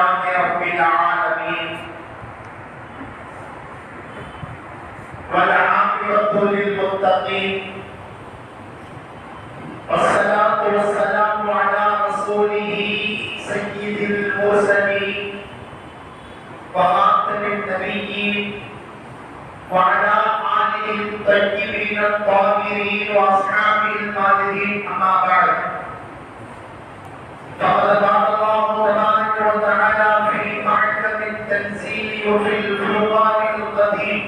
لله رب العالمين والعاقبة للمتقين والصلاة والسلام على رسوله سيد المرسلين وخاتم النبيين وعلى آله الطيبين الطاهرين وأصحابه الماهرين أما بعد فقد قال وفي الفرقان القديم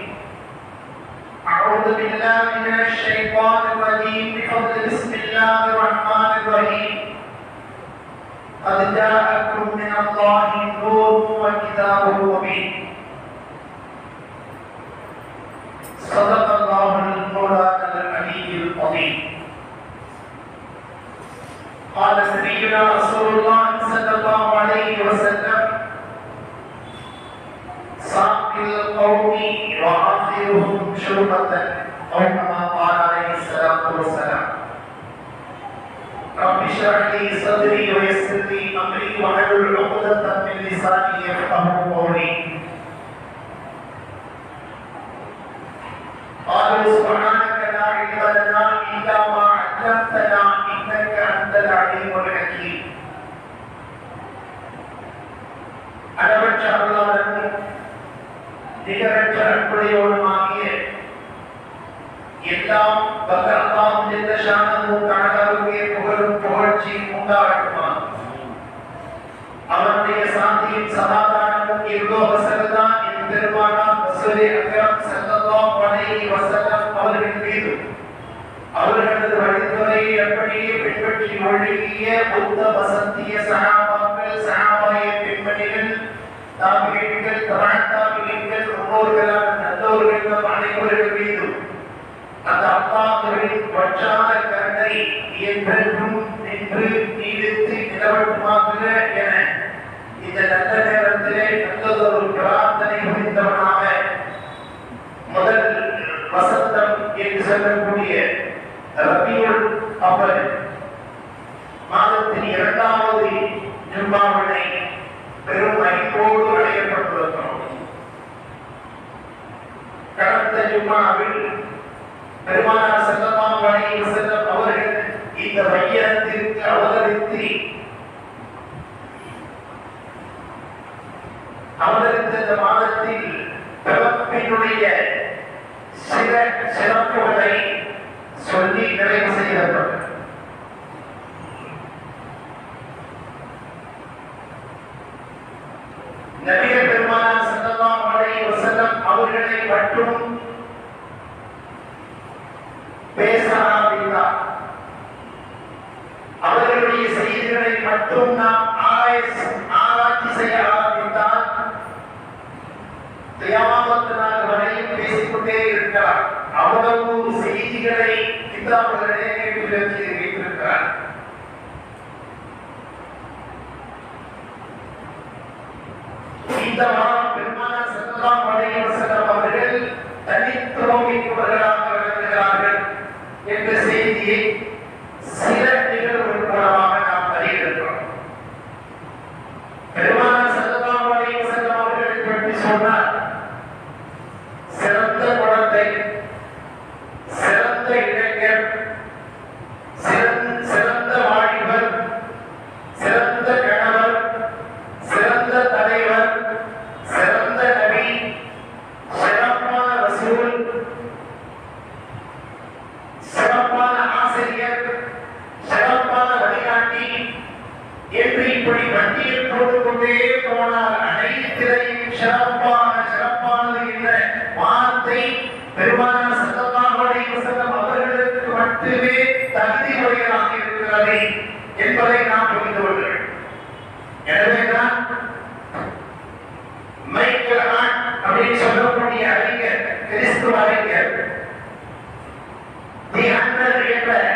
أعوذ بالله من الشيطان الرجيم بفضل بسم الله الرحمن الرحيم. قد جاءكم من الله نور وكتاب مبين. صدق الله المولانا العلي العظيم. قال نبينا அளவற்ற அருளாளனும் நிகரற்ற அன்புடையோடுமாகிய எல்லாம் பகரல்லாம் என்ற சானமும் கணவருடைய புகழும் புகழ்ச்சியும் உண்டாகட்டுமா அவனுடைய சாந்தியும் சமாதானமும் என் பெருமானார் ரசூலே அக்ரம் ஸல்லல்லாஹு அலைஹி வஸல்லம் அவர்கள் மீது. அவர்களது வழித்துறையை அப்படியே பின்பற்றி ஒழுகிய புத்த வசந்திய சகாபாக்கள் தாபிகள் தபாத்தாபிகள் முன்னோர்களான நல்லோர்கள் நம் அனைவர்கள் மீதும் அந்த அல்லாஹ்வின் வற்றாத கருணை என்றென்றும் நின்று நீடித்து நிலவட்டுமாக என இந்த நல்ல நேரத்திலே நல்லதொரு பிரார்த்தனை புரிந்தவனாக முதல் வசந்தம் என்று சொல்லக்கூடிய ரபியுல் அவல் மாதத்தின் இரண்டாவது ஜும்மாவினை பெரும் மதிப்போடு அடையப்பட்டிருக்கிறோம் கடந்த ஜும்மாவில் பெருமானார் செல்லலாம் வழியில் செல்லும் அவர்கள் இந்த மையத்திற்கு அவதரித்து அவதரித்த இந்த மாதத்தில் பிறப்பினுடைய சில சிறப்புகளை சொல்லி நிறைவு செய்யப்பட்டது நபிகள் பெருமானார் ஸல்லல்லாஹு அலைஹி வஸல்லம் அவர்களை மட்டும் பேச அவர்களுடைய செய்திகளை மட்டும் நாம் ஆராய்ச்சி ஆராய்ச்சி செய்ய ஆரம்பித்தால் தியாமத்து நாள் வரையும் பேசிக்கொண்டே இருக்கிறார் அவ்வளவு செய்திகளை கிதாபுகளே கேட்டு இந்த பெருமானார் ஸல்லல்லாஹு அலைஹி வஸல்லம் அவர்கள் தனித்துவம் மிக்கவர்களாக விளங்குகிறார்கள் என்ற செய்தியை சில தி ஹண்ட்ரட்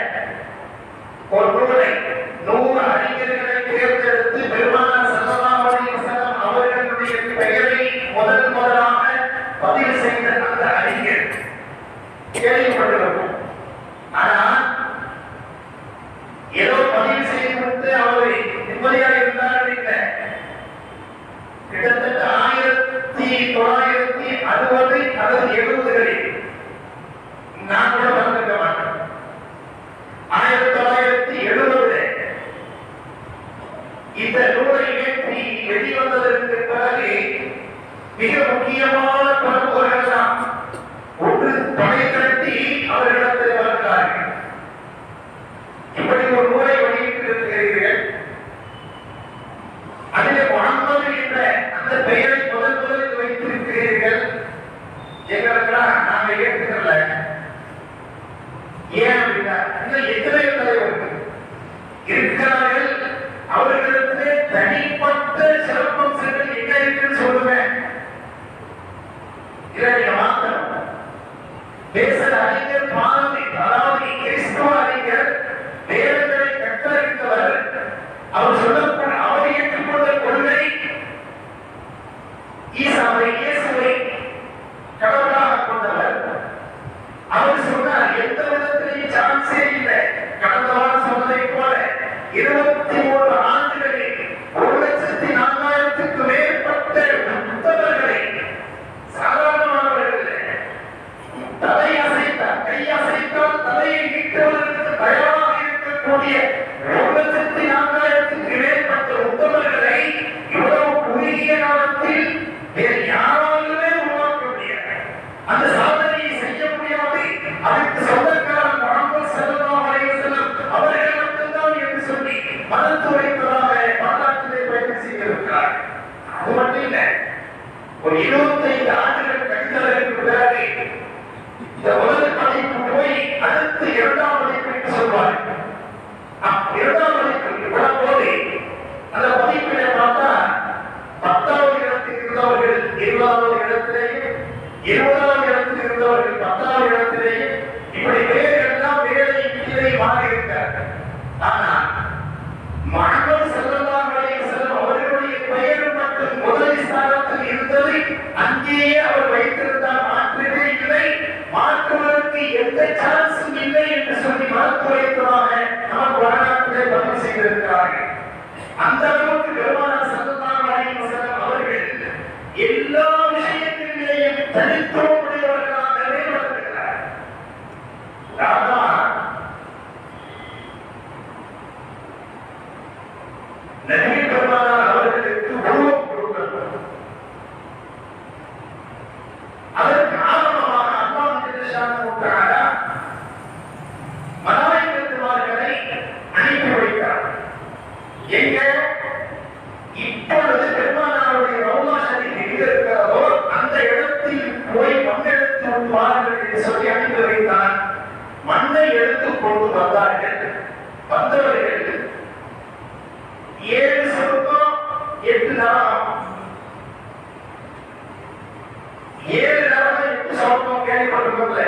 சொர்க்கம் கேள்விப்பட்டிருக்கோம்ல.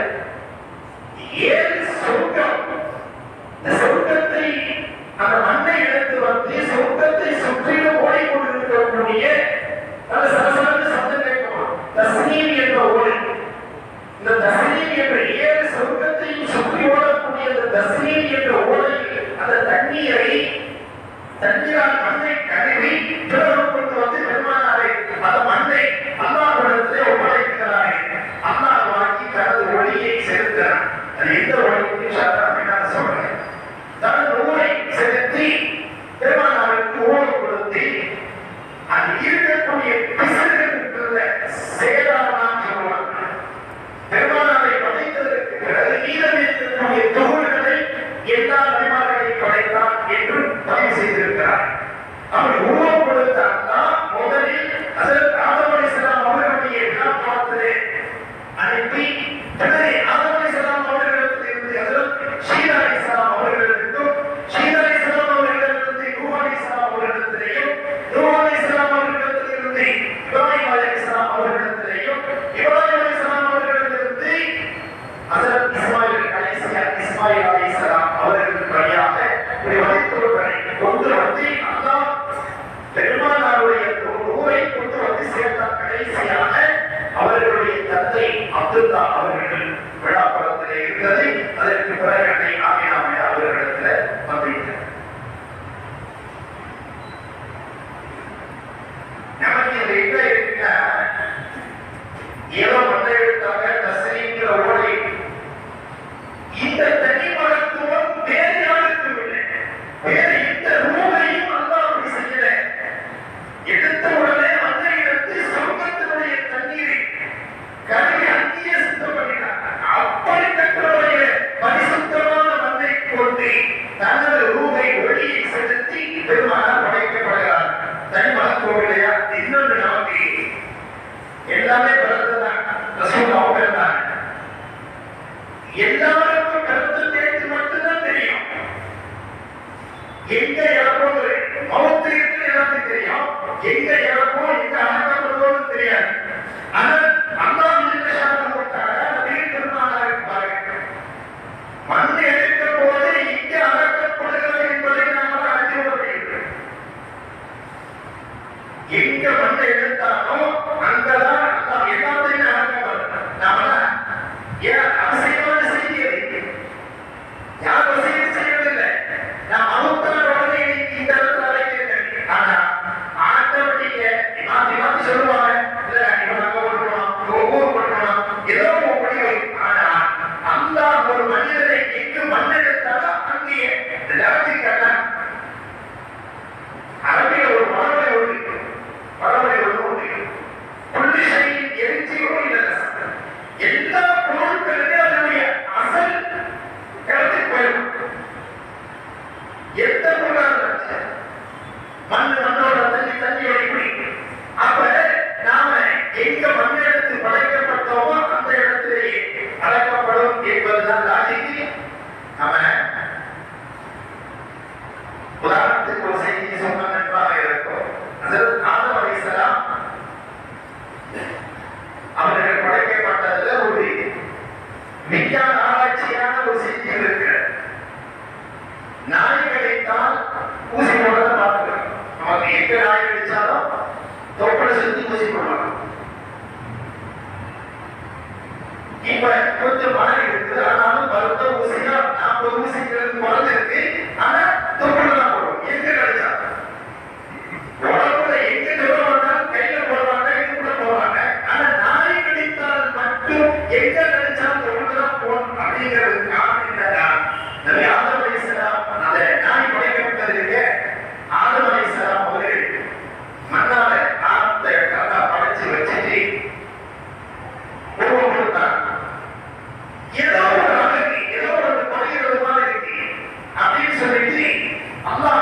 ஏழு சொர்க்கம் இந்த சொர்க்கத்தை அந்த Yeah. Yeah. আল্লাহ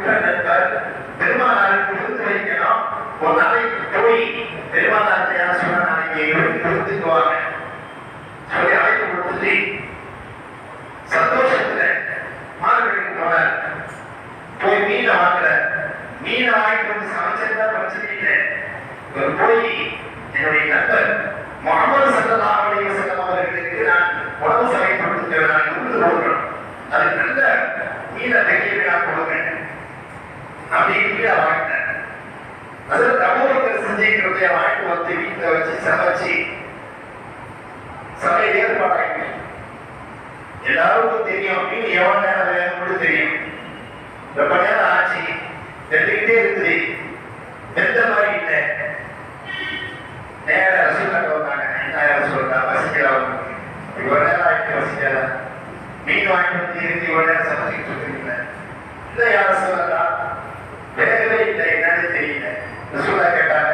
உற்ற நண்பர் பெருமானாருக்கு விருந்து வைக்கணும் ஒரு நாளைக்கு போய் பெருமானார்ட்ட யார் சொன்னா நாளைக்கு விருந்து சொல்லி அழைப்பு கொடுத்துட்டு சந்தோஷத்துல மார்க்கெட்டுக்கு போனார். போய் மீனை வாங்குற மீனை வாங்கிட்டு வந்து சமைச்சிருந்தா பிரச்சனை இல்லை. இவர் போய் என்னுடைய நண்பர் முகமது ஸல்லல்லாஹு அலைஹி வஸல்லம் அவர்களுக்கு நான் உணவு சமைத்து கொடுக்கிறேன் நான் விருந்து போடுறேன் அது நல்ல மீனை வெட்டி நான் கொடுக்கிறேன் அப்படின்னு மீனை அது தமிழர்கள் செஞ்சுக்கிறதை வாங்கிட்டு வந்து வீட்டில் வச்சு சமைச்சு சமையல் ஏற்பாடாங்க எல்லாருக்கும் தெரியும் மீன் எவ்வளவு நேரம் வேணும்னு தெரியும். ரொம்ப நேரம் ஆச்சு வெந்துக்கிட்டே இருக்குது. வெந்த மாதிரி இல்லை. நேர ரசூலாட்ட வந்தாங்க. என்ன ரசூலா வசிக்கலாம் இவ்வளவு நேரம் ஆயிட்டு வசிக்கல மீன் வாங்கிட்டு வந்து இருந்து இவ்வளவு நேரம் சமைச்சிட்டு இருக்கீங்க இல்ல யாரும் சொல்லலாம் வேகவே இல்லை என்னன்னு தெரியல. ரசூலா கேட்டாங்க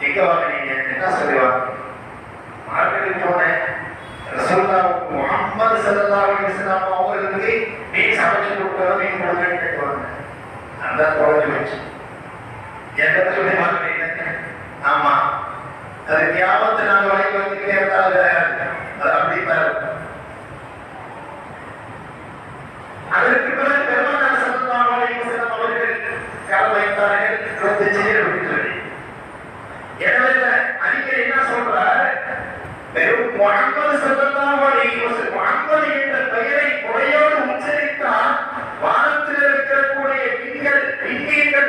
எங்க வாங்கினீங்க என்ன சொல்லுவாங்க? மார்க்கெட்டுக்கு போனேன் ரசூலுல்லாஹ் முஹம்மது ஸல்லல்லாஹு அலைஹி அவர்களுக்கு மீன் சமைச்சு கொடுக்கறத மீன் கொடுங்கன்னு கேட்குவாங்க அந்த குழந்தை வச்சு எந்த சொல்லி மார்க்கெட் ஆமா. அது கியாமத்து நாள் வரைக்கும் வந்துக்கிட்டே இருந்தால் அது வேற. அது அப்படி தான் இருக்கும் அதற்கு பிறகு பெருமானார் ஸல்லல்லாஹு அலைஹி வஸல்லம் அவர்கள் கால் வைத்தார்கள் இருபத்தஞ்சு எனவே அறிஞர் என்ன சொல்றார்? வெறும் முகமது ஸல்லல்லாஹு முகமது என்ற பெயரை முறையோடு உச்சரித்தால் வானத்தில் இருக்கக்கூடிய விண்கள் விண்மீன்கள்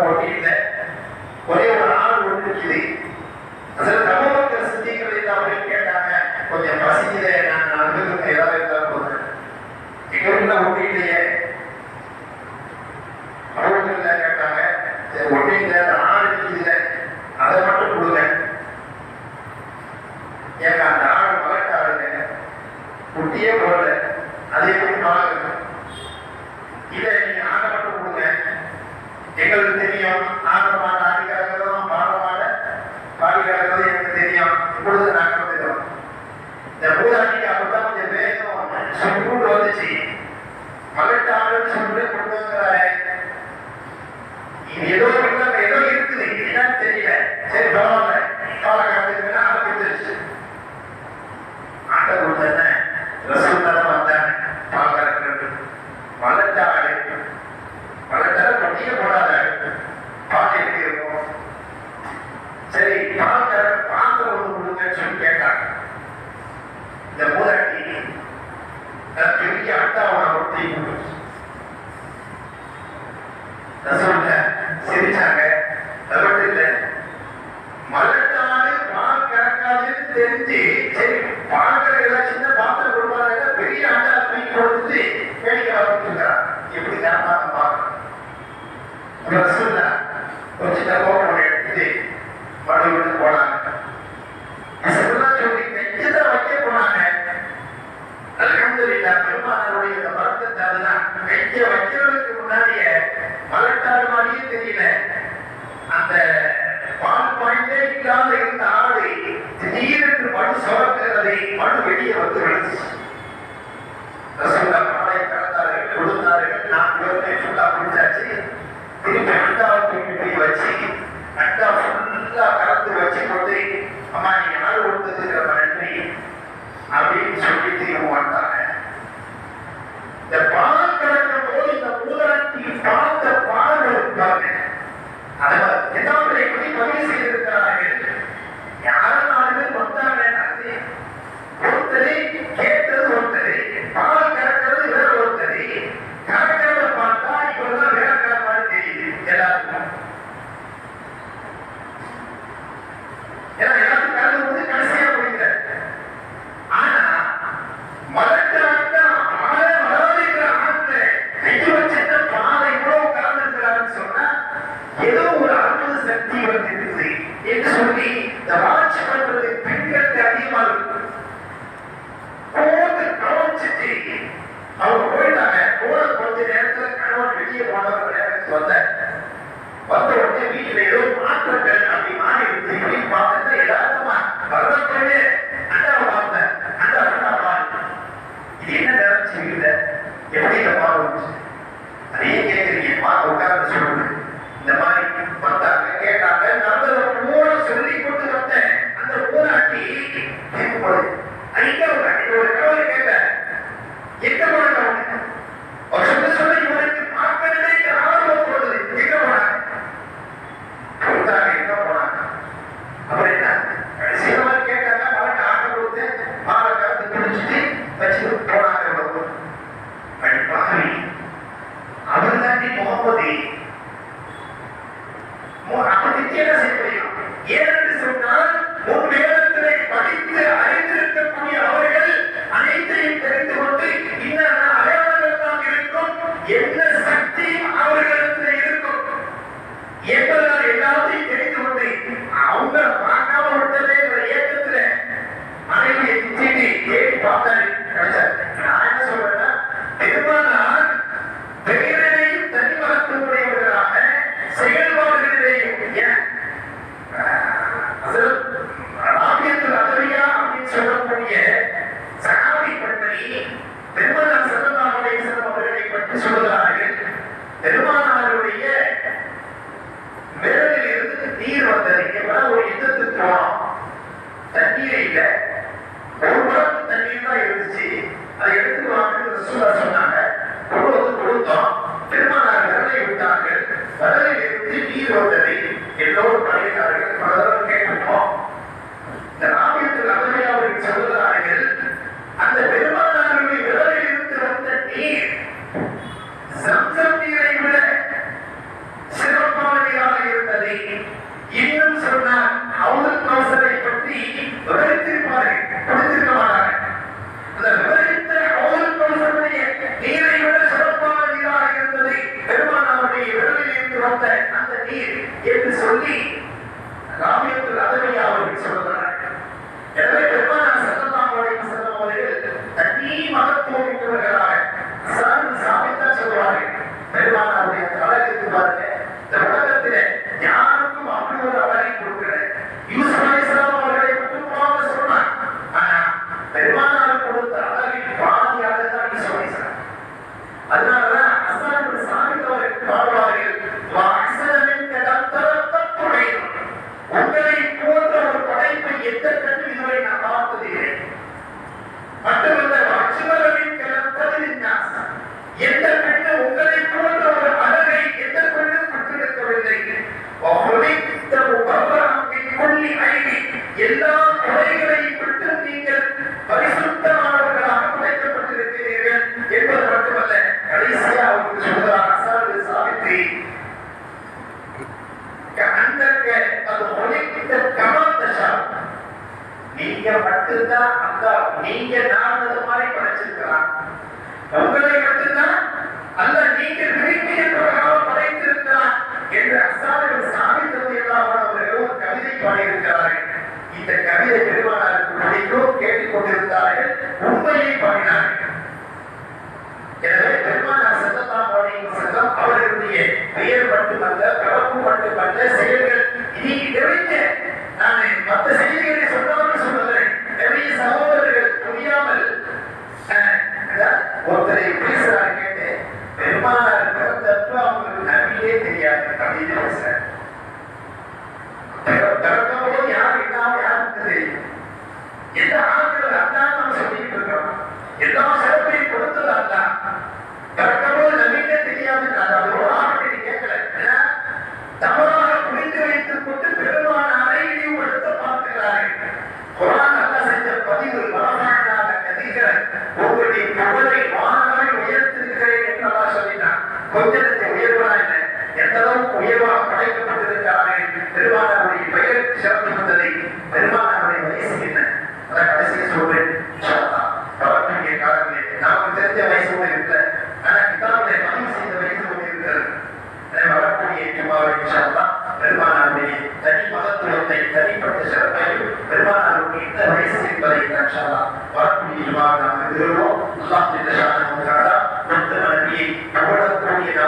more ஏதோ ஒரு ஆன்மீக சக்தி வந்து என்று சொல்லி இந்த தான் இருந்துச்சு அதை எடுத்து வாங்கன்னு சொன்னாங்க. கொண்டு வந்து கொடுத்தோம். திருமணம் விரலை விட்டார்கள் விரலை எடுத்து நீர் வந்ததை எல்லோரும் உங்களுடைய கவலை வானாய் உயர்த்திருக்கிறேன் என்று சொல்லினான் கொஞ்சத்தை உயர்வா இல்லை. எந்த அளவுக்கு உயர்வாக படைக்கப்பட்டிருக்கிறார்கள் பெருமானாருடைய பெயர் சிறந்து வந்ததை பெருமானாருடைய வயசு என்ன? அதை கடைசியை சொல்றேன். வரக்கூடிய காலங்களே நமக்கு தெரிஞ்ச வயசு ஒன்று இல்ல ஆனா கிதாபுடைய பதிவு செய்த வயசு ஒன்று இருக்கிறது. வரக்கூடிய சும்மாவை விஷயம்தான் பெருமானாருடைய தனி மகத்துவத்தை தனிப்பட்ட சிறப்பையும் பெருமானாருக்கு இந்த வயசு என்பதை நான் சொல்லலாம். ಇರುವಾಗ ಎಲ್ಲರೂ ಅಲ್ಲಾಹ್ ಜಲ್ಲ ವತಾಲ ಮತ್ತವರಲ್ಲಿ ಅವರ ಕೋರಿದ